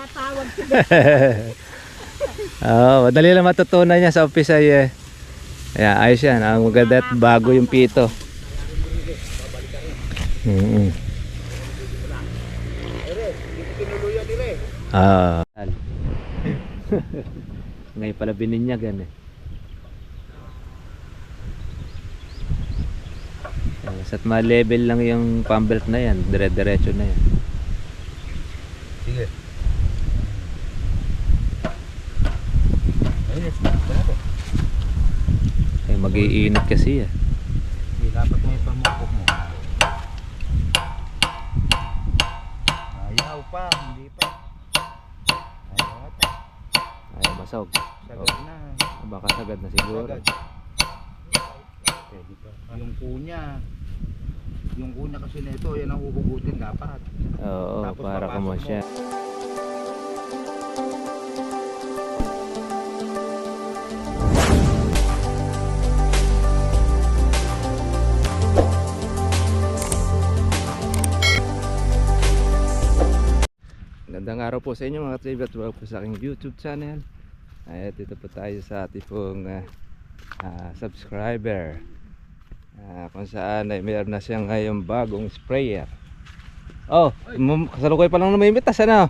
tinatawag. Oo, madali lang matutunan niya sa office ay eh. Ayan, ayos yan. Ang maganda at bago yung pito. Mm Ah. Ngayon pala bininyagan eh. Ayan, Basta't ma-level lang yung pambelt na yan, dire-diretso na yan. Sige. Ayun, wala to. Ay, mag-iinit kasi eh. Hindi, dapat yung pamukok mo. Ayaw pa, hindi pa. Ayaw pa. Ay, basog. Sagad na. Oh, baka sagad na siguro. Sagad. Pwede pa. Yung kunya. Yung kunya kasi nito, yan ang huhugutin dapat. Oo, Tapos para kamo mo. Siya. Gandang araw po sa inyo mga trivia at welcome po sa aking YouTube channel. Ay, dito po tayo sa ating pong ah, ah, subscriber. Ah, kung saan ay mayroon na siyang ngayong bagong sprayer. Oh, kasalukuy pa lang namimitas ano?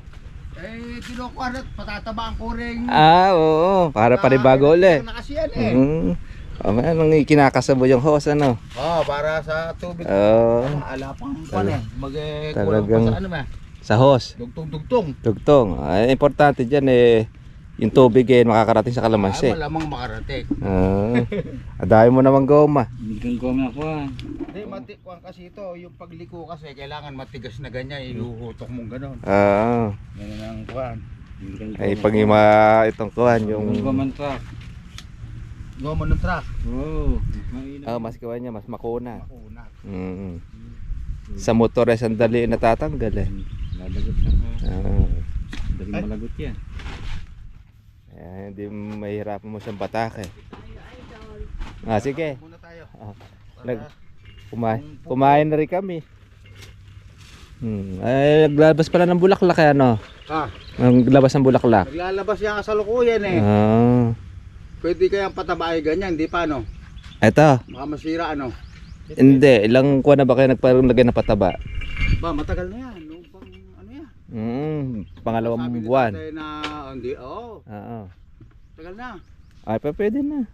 Eh, kinukuha na, patatabaan ko rin. Ah, oo, para panibago uli. Na kasi yan eh. Mm. Oh, man, nang kinakasabo yung hose ano? Oh, para sa tubig. Oh, Ala pang pan eh. Mag eh, pa sa ano ba? Sa hose. Dugtong-dugtong. Tugtong. Ay, importante diyan eh yung tubig eh makakarating sa Ah, kalamansi. malamang makarating. Ah. Adayo mo naman goma. Bigyan ko na ko ah. Hindi, mati kuwan kasi ito, yung pagliko kasi kailangan matigas na ganyan, iluhutok mong ganon. Ah. Ganyan ang kuwan. Ay pag ima itong kuhan yung ko man truck. Goma ng truck. Oo. mainam. Ah, mas kuhan niya mas makuna. Makuna. Mm. Sa motor ay sandali natatanggal eh. Lalagot siya ka. Ah. Daling Ay. malagot yan. Ayan, hindi mahirapan mo siyang batake. Ah, sige. Muna tayo. Ah, Nag kumain, kumain na rin kami. Hmm. Ay, naglabas pala ng bulaklak eh, ano? Ah, Naglabas ng bulaklak. naglalabas yan kasalukuyan eh. Ah. Pwede kayang patabaay ganyan, di pa no? Eto, Baka masira ano. hindi. Ilang kuha na ba kayo nagparalagay ng pataba? Ba, matagal na yan. Hmm, Sabi pangalawang ni buwan. tatay na, hindi, oo, Oo. tagal na. Ay, pa pwede na.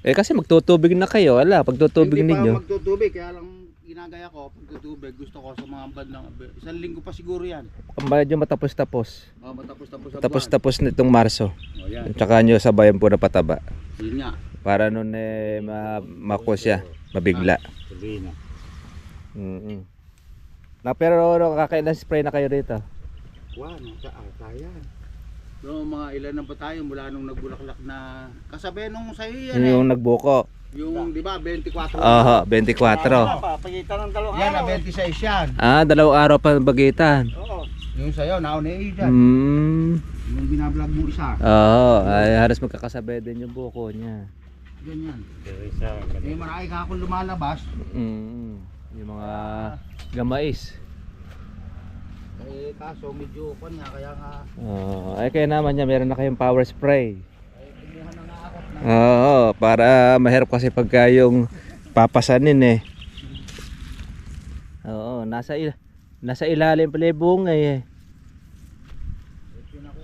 Eh kasi magtutubig na kayo, wala, pagtutubig hindi ninyo. pa magtutubig, kaya lang ginagaya ko, pagtutubig, gusto ko sa mga bandang, isang linggo pa siguro yan. Ang medyo matapos-tapos. Oh, matapos-tapos. Tapos-tapos nitong Marso. Oh, yan. Tsaka nyo sabayan po na pataba. Yun nga. Para nun eh, ma mako siya, mabigla. Tuloy na. Mm Na pero ano, kakailan spray na kayo rito? Kuha, no, sa ata yan. No, mga ilan na pa tayo mula nung nagbulaklak na kasabi nung sa iyo yan Yung nagbuko. eh. Yung di ba 24. Oho, 24. Papagitan ng dalawang Yan na 26 yan. Ah, dalawang araw pa bagitan. Oo. Yung sa'yo, naon eh dyan. Hmm. Yung binablog mo isa. Oo, ay halos magkakasabay din yung buko niya. Ganyan. Yung marami ka akong lumalabas. Mm. Yung mga gamais. Eh kaso medyo kon nga kaya nga Oo, ay kaya naman niya meron na kayong power spray. Oo, para mahirap kasi pagka yung papasanin eh. Oo, nasa il nasa ilalim pala yung bungay eh. eh, yun eh.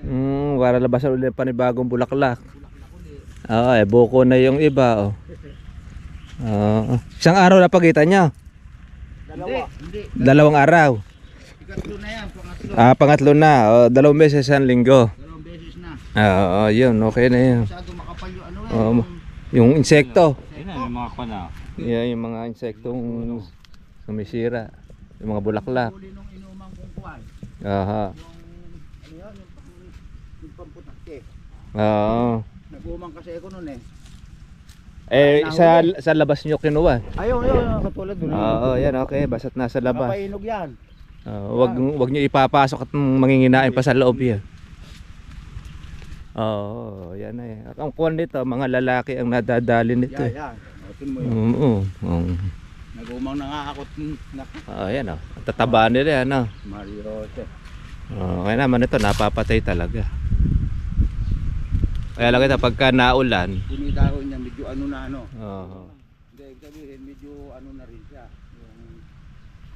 Mm, para labasan ulit panibagong bulaklak. Oo, eh buko na yung iba oh. Oo. Isang araw na pagitan niya. Hindi, hindi. Dalawang araw. Ikatlo na yan, pangatlo. Ah, pangatlo na. Oh, dalawang beses isang linggo. Dalawang beses na. Ah, Oo, yun. Okay na yun. Masyado makapal yung ano eh. Oo, yung Yung insekto. Ayun na, yung mga kana. Yan, yung mga insektong sumisira. Yung mga bulaklak. huli nung inumang kong kuwan. Aha. Yung ano yan, yung, pang, yung pamputakte. Oo. Nagumang kasi ako nun eh. Eh, sa, sa labas nyo kinuha. Ayaw, ayaw, katulad dun. Oo, yan okay. Basta't nasa labas. Kapainog yan. Oo, wag, wag nyo ipapasok at manginginain pa sa loob yan. Oo, yan na eh. Ang kuwan nito, mga lalaki ang nadadali nito Yan, eh. yan. Otin mo yun. Oo. oo. Na Nagumang nangakakot. Naku. Oh, yan oh. Ang tataba nila yan oh. Mario Jose. Oh, kaya naman ito, napapatay talaga. Kaya lang ito, pagka naulan, Punidahon niya, medyo ano na ano. oh, Hindi, sabihin, medyo ano na rin siya. Yung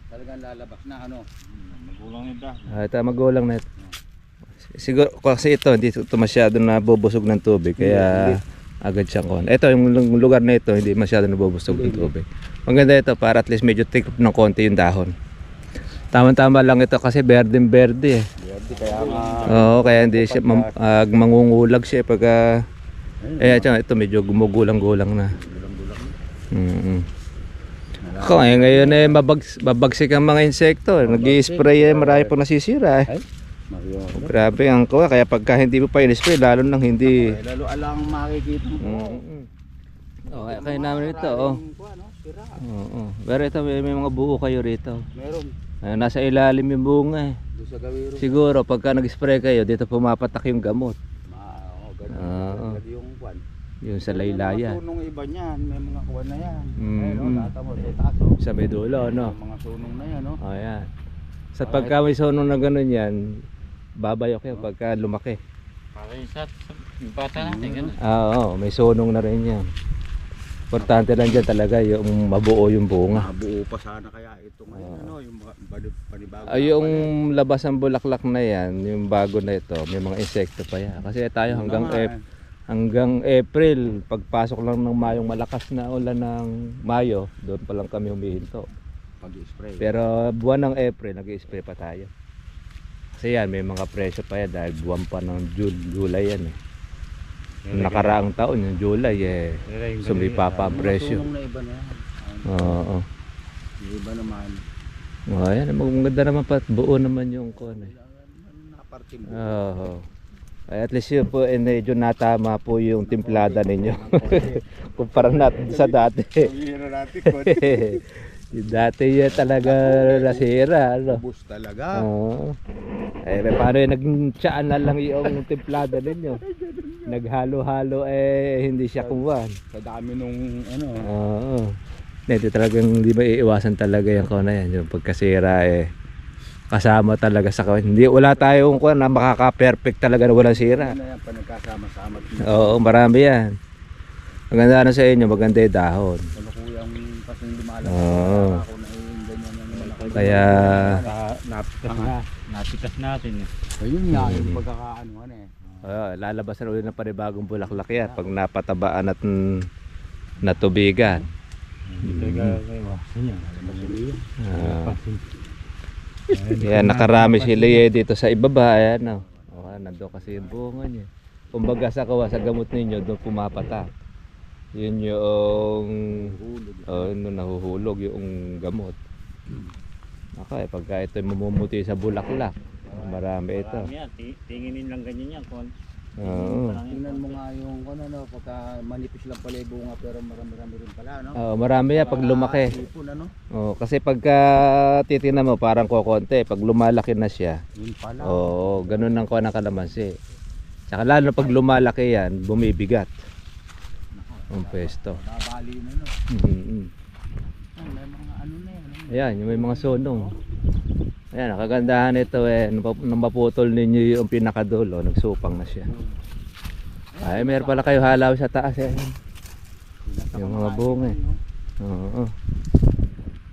talagang lalabas na ano. Magulang nito. ah, ito magulang na ito. Siguro, kasi ito, hindi ito masyado nabubusog ng tubig, kaya agad siyang kon. Ito, yung lu- lugar na ito, hindi masyado nabubusog ng tubig. Maganda ito, para at least medyo take up ng konti yung dahon. Tama-tama lang ito kasi berdeng-berde eh. Hindi, kaya nga. Oo, kaya hindi siya mam, ah, mangungulag siya pagka eh ito, ito medyo gumugulang-gulang na. Mm. Ako eh, ngayon eh mabags, babagsik ang mga insekto. Nag-i-spray eh, marami pong nasisira eh. Mario Jose. Grabe ang kuha, kaya pagka hindi mo pa in-spray, lalo nang hindi. Eh, lalo alang makikita mo. Mm. Oh, kaya, namin ito, oh. Maraming kuha, no? Sira. Oo. Pero ito, may, may mga buo kayo rito. Meron. Ayun, nasa ilalim yung bunga eh. Doon sa gawiro. Siguro, pagka nag-spray kayo, dito pumapatak yung gamot. Ma, oh, ganun. Oo. Ganun yung kwan. Yung sa laylayan. mga sunong iba niyan, may mga kuwan na yan. Mm. Ayun, oh, mo, sa taas, oh. Sa may dulo, no? May mga sunong na yan, oh. O yan. Sa pagka may sunong na gano'n yan, babayok yan pagka lumaki. Para yung sa yung bata natin, Mm. gano'n. Ah, oo, may sunong na rin yan. Importante lang dyan talaga yung mabuo yung bunga. Mabuo pa sana kaya ito ngayon, Oo. ano, yung panibago. Ay, yung labas ng bulaklak na yan, yung bago na ito, may mga insekto pa yan. Kasi tayo hanggang Ap- hanggang April, pagpasok lang ng Mayong malakas na ulan ng Mayo, doon pa lang kami humihinto. Pag-spray. Pero buwan ng April, nag-spray pa tayo. Kasi yan, may mga presyo pa yan dahil buwan pa ng Jul- July yan eh. Nakaraang taon, yung July eh, sumipa pa ang presyo. Oo. Yung iba naman. Oh, yan, maganda naman pa, buo naman yung kon eh. Oo. Ay, at least yun po, eh, medyo natama po yung timplada ninyo. Kumpara natin sa dati. Pag-hira natin, kwan. yung dati yan talaga nasira, ano. Ubus talaga. Oo. Eh, paano yung naging tiyaan na lang yung templada ninyo? Naghalo-halo eh, hindi siya kuwan. Sa dami nung, ano, Oo. Hindi talagang hindi ba iiwasan talaga yung kuwan na yan. Yung pagkasira eh, kasama talaga sa kuwan. Hindi, wala tayong kuwan na makaka-perfect talaga na walang sira. ano yan, pa nagkasama-sama. Oo, marami yan. Maganda na sa inyo, maganda yung dahon. Ano kuyang kasi lumalabas. Oo. Ako na yung ganyan yung malaki. Kaya, Na- Napitas na. Napitas natin eh. Ayun nga, yung pagkakaano ano eh. Oo, lalabasan ulit ng panibagong bulaklak yan pag napatabaan at mm, natubigan. Hindi ka kayo. Yan. Ah. yan, nakarami sila eh dito sa ibaba. Ayan, oh. Oh, nandun kasi yung bunga niya. Kumbaga sa kawa, sa gamot ninyo, doon pumapatak. Yun yung, oh, no, nahuhulog yung gamot. Ako eh, pagka ito mamumuti sa bulaklak, marami ito. Marami yan. Tinginin lang ganyan yan. Kung Oo. Tingnan mo nga yung ano, no, pagka manipis lang pala yung bunga pero marami-rami rin pala, no? Oo, marami yan pag lumaki. Ipon, ano? Oh, kasi pagka titingnan mo parang kokonte, pag lumalaki na siya. Yun pala. Oo, ganun ang kuha ng kalamansi. Tsaka lalo pag lumalaki yan, bumibigat. Ang pesto. Babali na, no? Mhm. Ay, may mga ano na yan. ano? Ayan, yung may mga sunong. Ayan, ang kagandahan nito eh, nung maputol ninyo yung pinakadulo, nagsupang na siya. Ay, meron pala kayo halaw sa taas eh. Yung mga bunga eh. yan, no? Oo.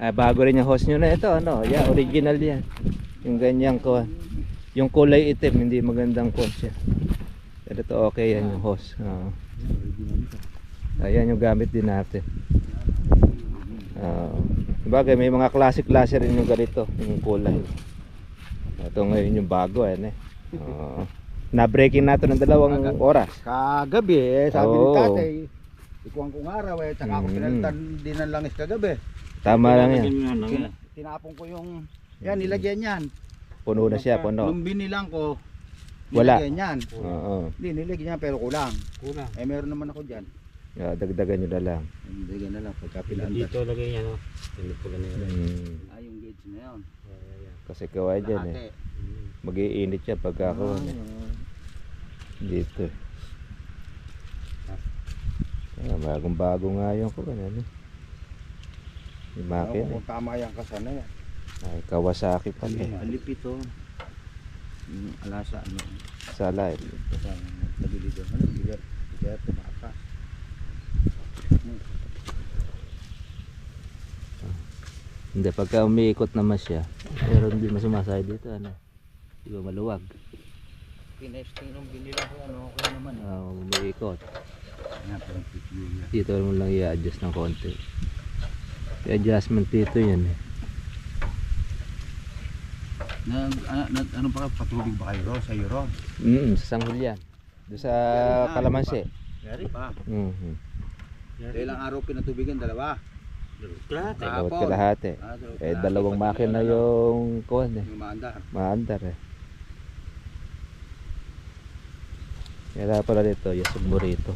Ay, bago rin yung hose nyo na ito, ano? Yeah, original yan. Yung ganyang ko. Yung kulay itim, hindi magandang siya. Pero ito okay yan yung hose. Oo. Ayan yung gamit din natin. Oo. Bagay, may mga classic-classic rin yung ganito, yung kulay. Ito ngayon yung bago, yan eh. Oo. Na-breaking natin ng dalawang oras. Kagabi eh, sabi ni Oo. tatay. Ikuang kong araw eh, tsaka ako Mm. pinalitan din ng langis kagabi. Tama lang yan. Yan. Tinapon ko yung, yan nilagyan yan. Puno na siya, puno. Nung binilang ko, Wala. nilagyan yan. Oo. Hindi, nilagyan yan pero kulang. Kulang. Eh meron naman ako dyan. Yeah, dagdagan nyo na lang. Nilagyan na lang pagka pinandas. Dito lagay yan. Oh. Tinipula na yan. Mm. Ah, yung gauge na yun. Kasi kaway dyan eh. Eh. Mag-iinit yan pagka ako Ah, eh. yun. Dito eh. Ah, bagong bago nga yung ko ano. Yung Ako, makina. kung tama yan kasana yan. Ay, Kawasaki pala eh. Alipit to. Yung alasa ano. Sa live. Doon. Ano? Kaya, kaya Hindi, pagka umiikot naman siya, pero hindi masumasay dito, ano. Di ba maluwag? Pinesting nung binila ko ano. Okay naman. eh. Ah, umiikot. Dito mo lang i-adjust ng konti. Yung adjustment dito yan eh. Na, ano, na, ano pa patubig ba kayo ro? Sa Euro? Mm, sa sanggol yan. Doon sa kalamansi. Yari pa. Mhm. Ilang araw pinatubigan? Dalawa? Lahat eh. Bawat Kahapon. kalahati. Ah, Eh, kalahati, dalawang pati makina ano, yung kuhan eh. Yung maandar. Maandar eh. Kaya pala dito, yasog mo rito.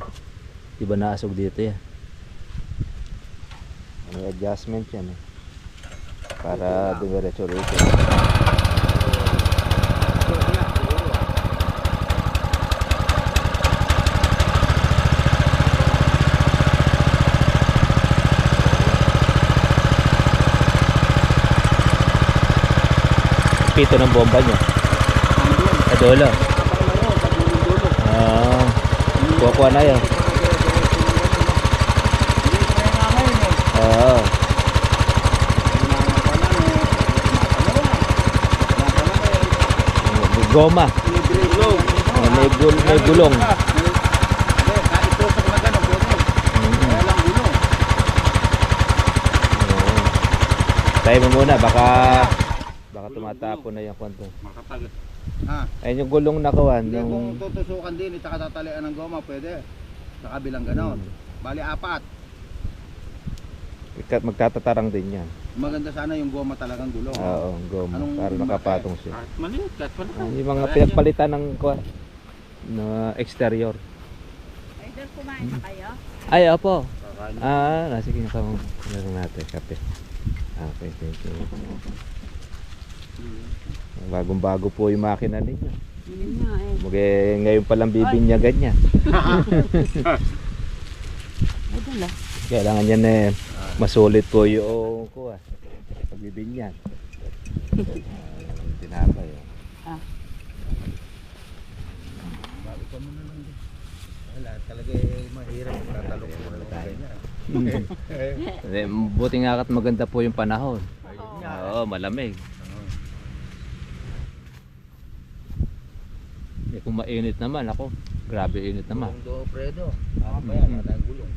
Di ba naasog dito yan? May adjustment yan eh. Para dumiretso rito. Pito ng bomba niya. Sa dulo. Ah, kuha na yan. Oo. May Goma. Ah, may, gul may gulong. Oo. Tayo mo muna, baka tumatapon na yung kwanto. Ha? Ayun yung gulong na kawan. Hindi, kung Yung... tutusukan din, at tatalian ng goma, pwede. Sa kabilang ganon. Hmm. Bali, apat. Ikat- Magtatatarang din yan. Maganda sana yung goma talagang gulong. Oo, goma. Anong Para nakapatong siya. Kahit maliit, kahit Ah, malaki. yung mga pinagpalitan ng kuwan, na exterior. Idol, kumain na kayo? Ay, opo. Kakain. Ah, ah, sige, kamo. Meron natin, kape. Ah, Okay, thank you. Bagong-bago po yung makina ninyo. Yun nga eh. Ngayon palang bibinyagan niya. Kailangan niya na eh, masulit po yung kuha. Pagbibinyan. Tinapay. oh. Ah. Bago pa muna lang. Wala, talaga eh, mahirap. Tatalong ko na lang. Eh, Buti nga kat maganda po yung panahon. Oo, malamig. Eh, kung mainit naman, ako, grabe init naman. Gulong do, Fredo. Ano ba yan? Yung gulong.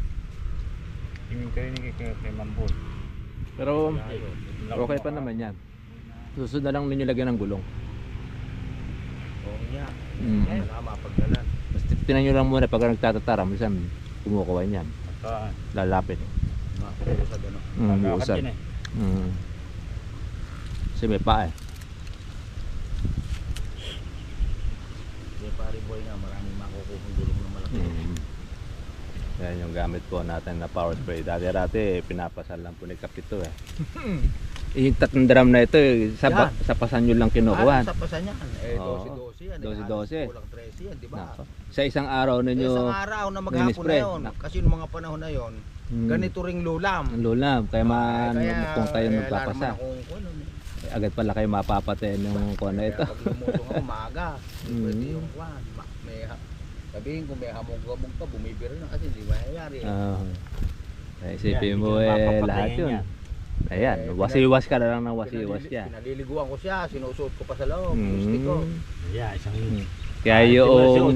Yung kayo ni kay kay Mambol. Pero okay pa naman yan. Susunod na lang ninyo lagyan ng gulong. Oo nga. Mm. Wala mapagdalan. Basta tinan nyo lang muna pag nagtatatara, minsan kumukuha niyan. Lalapit. Makapagdalan sa gano'n. Mm, eh. Mm. Kasi may pa eh. Yung pare boy nga, maraming makukuhang gulong na malaki. Mm. Yan yung gamit po natin na power spray. Dati-dati, pinapasal lang po ni Kapito eh. yung tatlong drum na ito, eh, sa, ba- sa pasan nyo lang Ah, kinukuha. sa pasan yan. Eh, Oo. 12-12 yan. 12-12. Kulang 13 yan, di ba? Sa isang araw Eh, ninyo, isang araw na maghapon na yun. Kasi nung mga panahon na yon, mm, ganito ring lulam. lulam. Kaya, ma, Kaya, kung kayo eh, nagpapasa, alam naman akong kung ano eh. eh, agad pala kayo mapapatay ng kuha na ito. Kaya pag lumutong ako, maaga. Mm. Pwede yung kwan. Ma- May, ha- sabihin kung may hamog-hamog ka, bumibiro na kasi di mangyayari. Ah. Kaya isipin Yan, mo hindi eh, lahat yun. yan. Ayan, Eh, wasiwas ka na lang ng wasiwas yan. Pinaliliguan ko siya, sinusuot ko pa sa loob, gusti ko. Mm. Yeah, isang Mm. Kaya mo suot yung,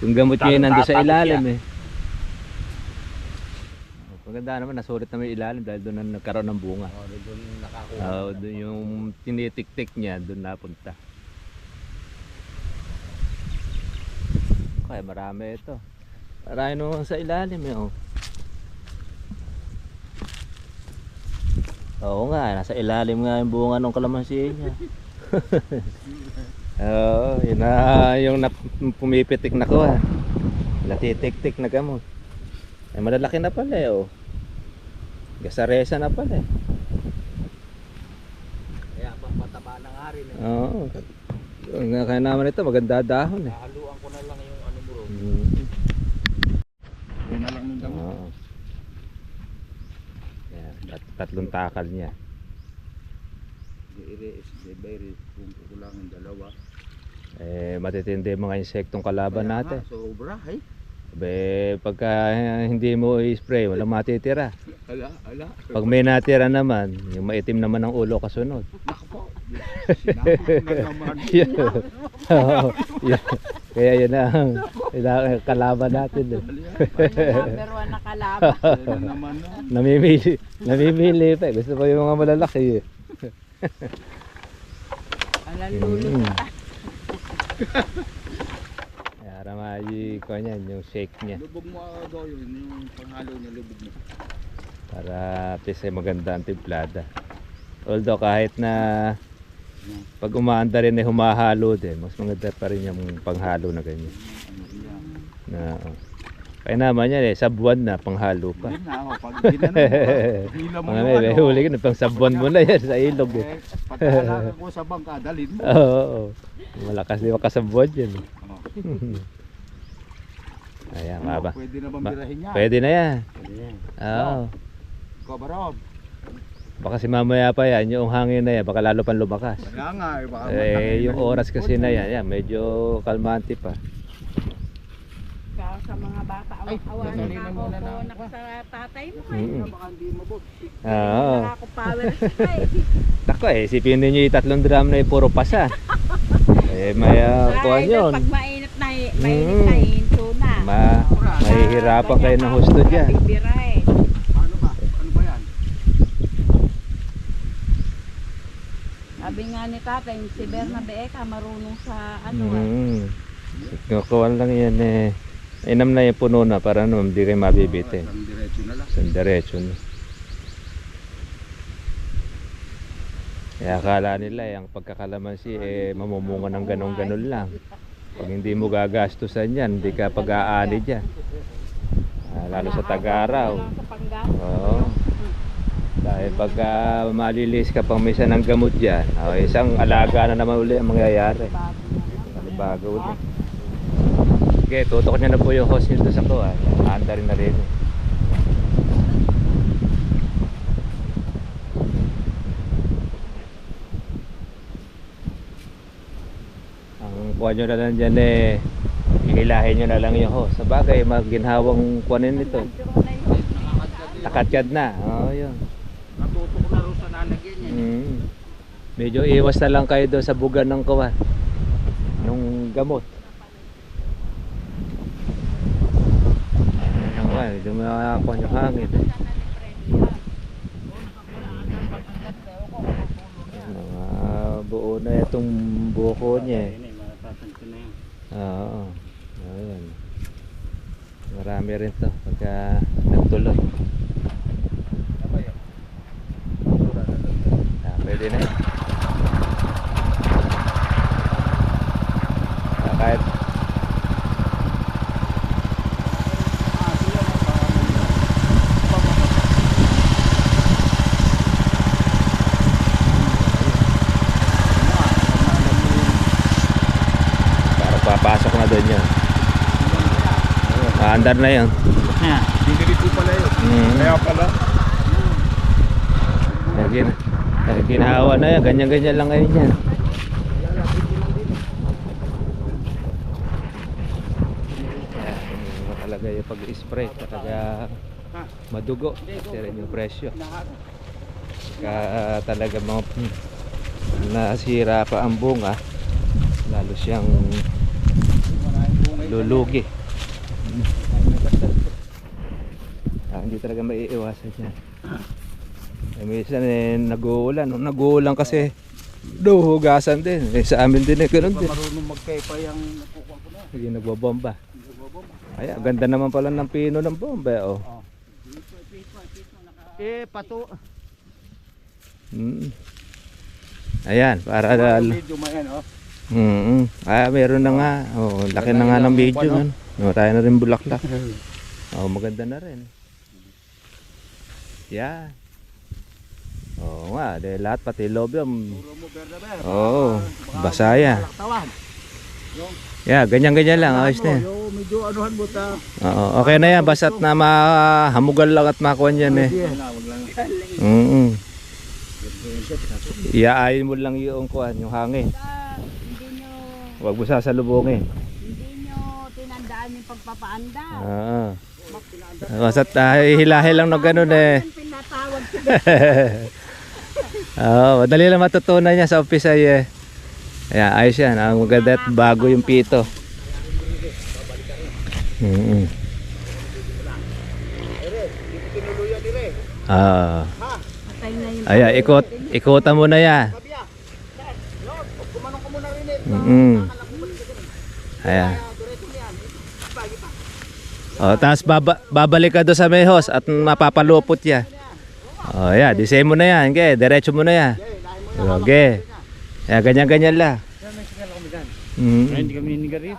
yung gamot nyo yun nandun sa ilalim eh. Maganda naman, nasulit naman yung ilalim dahil doon na nagkaroon ng bunga. Oh, doon nakakuha. Oo, doon yung tinitik-tik niya, doon napunta. Kaya marami ito. Marami naman sa ilalim eh, oh. Oo nga, nasa ilalim nga yung bunga ng kalamansi niya. Oo, yun na yung nap- pumipitik na ko ah. Natitik-tik na gamot. Ay malalaki na pala eh, oh. Gasaresa na pala eh. Kaya pang pataba na nga rin. Eh. Oo. Ang kaya naman ito, maganda dahon eh. Haluan ko na lang yung ano bro. Mm. Yun na lang yung damo. Oo. Yan, at tatlong takal niya. Ire, ire, kung kukulangan dalawa. Eh, matitindi yung mga insektong kalaban Kaya natin. nga, Sobra, eh. Be, pagka eh, hindi mo i-spray, walang matitira. Ala, ala. Pag may natira naman, yung maitim naman ang ulo kasunod. Naku po. Sinama na naman. Yun. Oo, yun. Kaya yun ang, yun ang kalaban natin. Eh. Number one na kalaban. Yan naman, no? Namimili, namimili pa. eh. Gusto ko yung mga malalaki. Eh. Alam Mm. Para maayi ko niyan, yung shake niya. Lubog mo daw yun, yung panghalo niya lubog mo. Para at least ay maganda ang timplada. Although kahit na pag umaanda rin ay humahalo din, mas maganda pa rin yung panghalo na ganyan. Ano yan. Na, oh. Kaya naman yan eh, sabuan na, panghalo pa. Hindi na ako, pag ginano mo, yung ano. may huli ka na, pang sabuan mo na yan sa ilog eh. Eh, patala ko sa bangka, dalhin mo. Oo, oo. Malakas di makasabuan yan. eh. Ayan, Ano, maba. Pwede na bang Ba- birahin niya? Pwede na yan. Pwede yan. Oo. Baka si mamaya pa yan, yung hangin na yan, baka lalo pang lumakas. Kaya nga, eh, baka Eh, yung oras kasi na yan, yan medyo kalmante pa. Kaya sa mga bata, Ay, awa gasolina na ako po ako. nak sa tatay mo. Mm. Baka hindi mo po. Oo. Wala ako power. Nako eh, isipin ninyo yung tatlong drum na yung puro pasa. eh, may uh, kuhan Ay, yun. Pag mainit na, mainit Mm. na hinto na. Ma, mahihirapan kayo ng husto dyan. Bibira eh. Ano ba? Ano ba yan? Sabi nga ni tatay, si Bernabe Eka marunong sa ano ah. Mm. Kukuhan lang yan eh. Inam na yung puno na para naman hindi kayo mabibitin. Ang diretso na lang. Sa diretso na. Kaya akala nila eh, ang pagkakalamansi eh mamumunga ng ganon-ganon lang. Pag hindi mo gagastusan yan, hindi ka pag-aani dyan. Ah, lalo sa tag-araw. Oo. Dahil pagka malilis ka pang misa ng gamot dyan, oh, isang alaga na naman uli ang mangyayari. Bago lang. Panibago uli. Okay, tutok niya na po yung host nito sa kuha. Anda rin na rin. Ang kuha nyo na lang dyan eh, ihilahin nyo na lang yung host. Sa bagay, maginhawang kuhanin nito. Pero na. Oo, yun. Natutok na rin sa nalagyan niya. Mm. Medyo iwas na lang kayo doon sa bugan ng kawan. Nung gamot. Ang kawan, medyo makakakuha yung hangin. Mga buo na itong buko niya eh. Ayun eh, matatansin ko na yan. Oo. Ayun. Marami rin to pagka nagtuloy. Ah, pwede na yun. Ah, kahit para papasok na doon yun. Andar na yun. Yeah. Ko pala yun. Mm. Kaya pala. Kaya gin kaya ginawa na yan, ganyan-ganyan lang ngayon yan. Talaga yung pag-spray, talaga madugo, kasi rin yung presyo. Kaya talaga mga nasira pa ang bunga, lalo siyang lulugi. Ah, hindi talaga maiiwasan yan. Eh, minsan eh, nag-uulan. Nung nag-uulan kasi, do, hugasan din. Eh, sa amin din eh, ganun din. marunong magkaipa yung nakukuha ko na. Hindi nagbabomba. Ay, ang ganda naman pala ng pino ng bomba. eh, Oh. Eh, pato. Mm. Ayan, para dal. Medyo mayan, oh. Mm Ah, meron na nga. Oh, laki na nga ng video. Ano? No, tayo na rin bulaklak. Oh, maganda na rin. Yan. Oo nga, dahil lahat pati loob yung. Oo, basa yan. Yeah, ganyan-ganyan lang. Ayos na yan. Yung medyo anuhan mo ta. Oo, okay na yan. Basta't na mahamugal lang at makuha yan eh. Mm Iaayin mo lang yung kuhan, yung hangin. Ah, Huwag mo sasalubungin. hindi nyo tinandaan yung pagpapaanda. Oo. Basta't uh, hilahin lang ng ganun eh. Oo, madali lang matutunan niya sa office ay eh. Ayan, ayos yan. Ang maganda at bago yung pito. Mm dire. Ah. Yung Ayan, ikot, ikutan mo na eh. Mm Ayan. Oh, tapos baba, babalik ka doon sa mehos at mapapalupot yan. Oh, yeah, disay mo na yan. Okay, diretso mo na yan. Okay. Ayan, ganyan-ganyan lang. Ay, Mm. hindi kami ninigarilyo.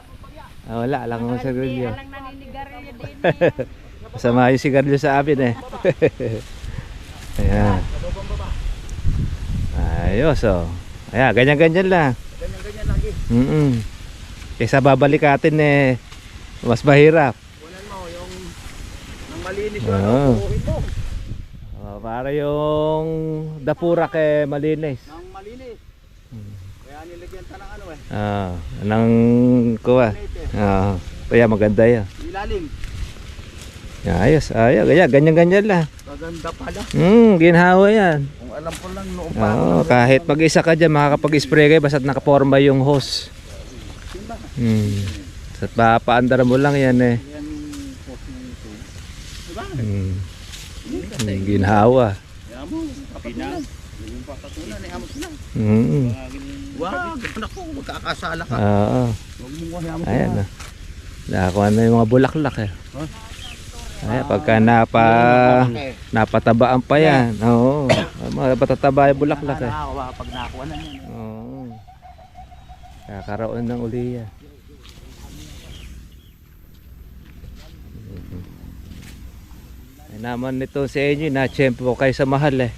Ah, wala, lang mo sa Hindi, grilyo. alang naninigarilyo din eh. Masama yung sigarilyo sa amin eh. Ayan. Ayos oh. Ayan, ganyan-ganyan lang. Ganyan-ganyan lagi. Mm Kaysa babalikatin eh, mas mahirap. Kunan mo yung nang malinis yung Oo. ano, buuhin mo. Oh, para yung dapurak eh malinis. Nang malinis. Hmm. Kaya nilagyan ta ng ano eh. Ah, nang kuha. Ah, kaya maganda yan. Ilalim. Ayos, ayos, ganyan, ganyan-ganyan lang. Maganda pala. Hmm, ginhawa yan. Kung alam ko lang noong pa. Oo, kahit mag-isa ka dyan, makakapag-spray kayo basta't nakaporma yung hose. Hmm. Basta't papaandar mo lang yan eh. Yan post mo ito. Diba? Hmm. Hmm, ginhawa. Kaya mo, papatulan. Yung papatulan eh, amos na. Hmm. Wag, anak ko, magkakasala ka. Oo. Ayan na. Nakakuha na yung mga bulaklak eh. Ayan, pagka napa, napatabaan pa yan. Oo. Mga patataba yung bulaklak eh. Nakakawa pag nakuha na yan. Oo. Kakaroon ng uliya. Naman nito sa inyo, na po kayo sa mahal eh.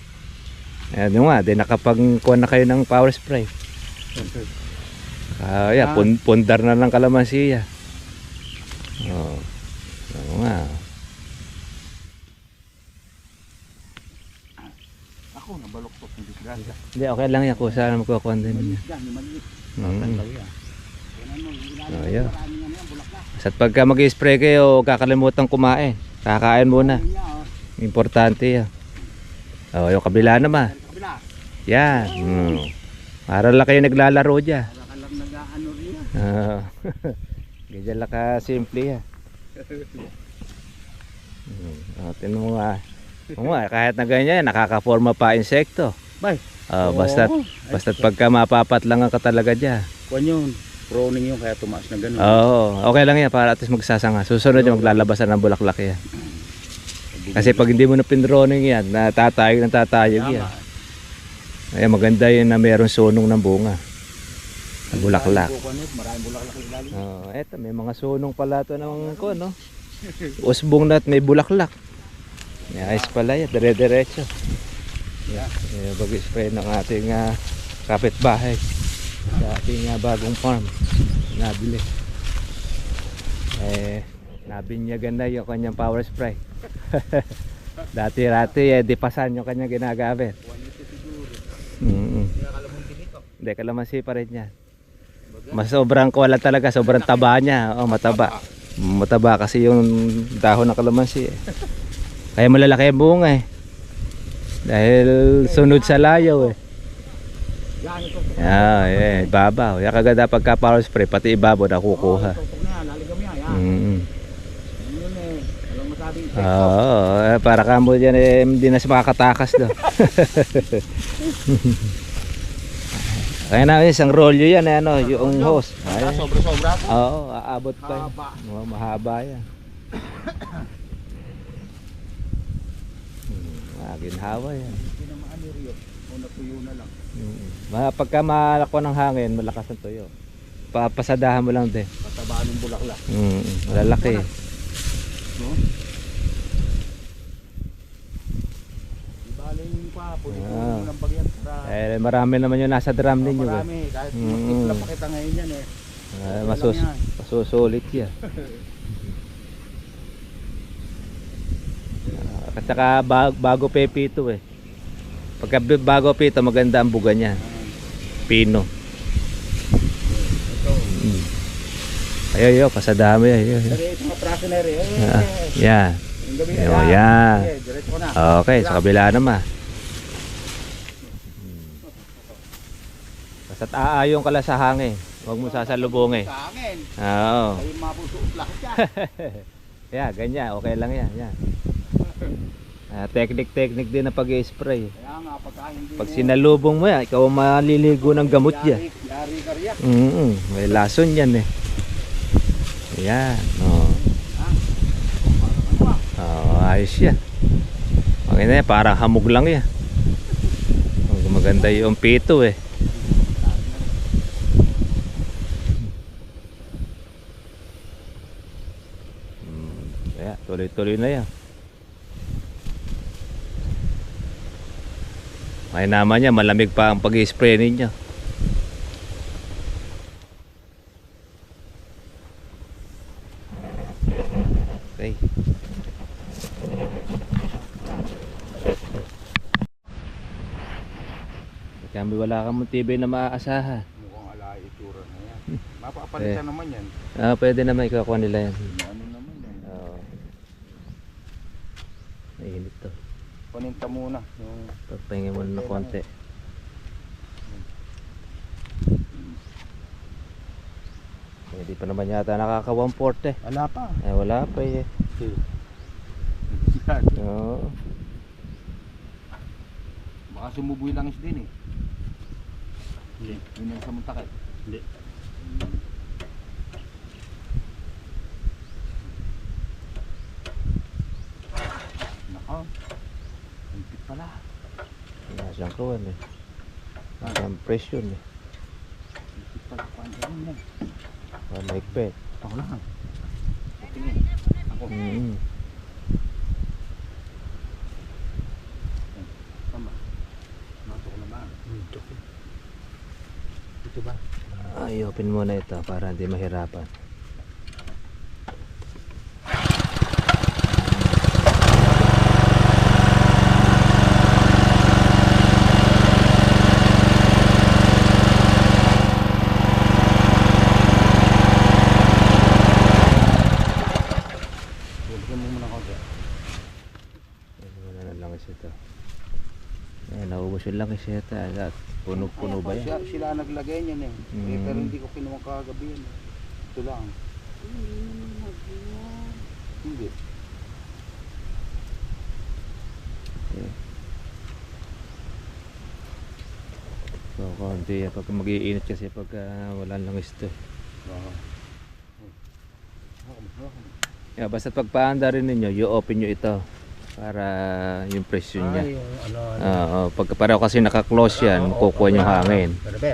Ayan nga, di nakapagkuha na kayo ng power spray. Ah, yeah, Ah. pun pundar na ng kalamansiya. Oo. Oo nga. Ako, nabaloktot ng disgrasya. Hindi, okay lang yan kung saan magkukuha din niya. Yan, maliit. Mm. ano. Oh, yeah. At pagka mag-spray kayo, kakalimutan kumain. Kakain muna. Oh. Importante yan. Oh, yung kabila naman. Kabila. Yan. Mm. Para lang kayo naglalaro dyan. Para ka lang nag-ano rin yan. Ah. Ganyan lang ka simple yan. Mm. Oh, tinan mo nga. Oo kahit na ganyan, nakakaforma pa insekto. Bay. Oh, basta't, Oo. basta't pagka mapapatlangan ka talaga dyan. Kuwan yun. Proning yun, kaya tumaas na gano'n. Oo, okay lang yan para at least magsasanga. Susunod yung maglalabasan ng bulaklak yan. Kasi pag hindi mo na pinroning yan, natatayog ng tatayog yan. Ay, maganda yun na mayroong sunong ng bunga. Ng bulaklak. Maraming bulaklak ilalim. Oo, eto, may mga sunong pala ito ng ko, no? Usbong na at may bulaklak. May ayos pala yan, dire-diretso. Yeah. Yeah, bag-spray ng ating ah, kapitbahay sa ating ah, bagong farm. Nabili. Eh, nabinyagan na yung kanyang power spray. Dati-rati, eh, dipasan yung kanyang ginagamit. Mm Hindi, kalamansi pa rin yan. Mas sobrang kuwala talaga, sobrang taba niya. Oh, mataba. Mataba kasi yung dahon ng kalamansi eh. Kaya malalaki ang bunga eh. Dahil sunod sa layaw eh. Yan. Ah, eh, babaw. Kaya kaganda pagka power spray, pati ibabaw nakukuha. Tutok na yan, laligam yan. Yan. Mm. Yun eh. Walang masabing Oo, eh, para ka mo dyan eh, hindi na siya makakatakas do. Kaya na isang rolyo yan eh, ano, yung hose. Ah, Ay, Sobra-sobra po. Oo, aabot pa. yan. Haba. Oh, mahaba yan. hmm, ah, ginhawa yan. Hindi na maano rin. O natuyo na lang. Mm. Pagka malakwa ng hangin, malakas ang tuyo. Papasadahan mo lang din. Patabaan ng bulaklak. Mm, malalaki. No? Ibalik yung pa. Ah. ng bagyan para Eh, marami naman yung nasa drum ninyo. Eh. marami. Kahit Mm. makikita pa kita ngayon yan eh. Ah, masus yan. masusulit yan. Ah, At saka ba- bago pepe ito eh. Pagka b- bago pito maganda ang buga niya. Pino. Mm. Ayo yo, pasadami ayo. ayo. Ito mga praso na rin. Eh, Ah, yan. yung gabi Ayo, yan. Eh, diretso ko na. Okay, sa kabila naman. Basta aayon ka lang sa hangin. Huwag mo sasalubungin. Sa akin. Oo. Mga puso lahat yan. Yeah, ganyan. Okay lang yan. yan. Ah, technique-technique din na pag-spray. Kaya nga, pagka hindi Pag sinalubong mo yan, ikaw ang maliligo ng gamot yan. Yari, yari ka riyak. Mm may lason yan eh. Yan. Oh. Oh, ayos yan. Okay na yan, parang hamog lang yan. Maganda yung pito eh. Hmm, Kaya tuloy-tuloy na yan. May naman niya, malamig pa ang pag-spray ninyo. Okay. Kami wala kang TV na maaasahan. Mukhang alay itura na yan. Mapapalitan naman yan. Ah, pwede naman ikakuha nila yan. Yan. Oo. Mainit to. Paninta muna. Yung Pagpahingin mo na ng konti. Hindi pa naman yata nakaka 140 eh. Wala pa. Eh wala pa eh. Yan. Oo. Baka sumuboy lang is din eh. Hindi. Yun ang sa muntakit. Hindi. Nako. Hintip pala. Nasaan ko eh. Nasaan presyon eh. Hintip pala. Paano rin yan? Wala maigpit. Ako lang. Tingin. Ako. Mm. Tama. Nato ko naman. Ito ba? Ay, open muna ito para hindi mahirapan. Bigyan mo muna konti. Ano muna ng langis ito. Ayan, naubos yung langis ito. At puno-puno ba yan? Siya, sila naglagay niyan eh. eh. Mm. Pero hindi ko kinuha kagabi yan. eh. Ito lang. Hindi. So, konti. Pag mag-iinit kasi pag uh, wala langis ito. Oo. Yeah, basta pagpaanda rin ninyo, i-open nyo ito para yung presyon niya. Ay, yung ano, ano. Oo, pag pareho kasi naka-close yan, kukuha yung hangin. Pero be,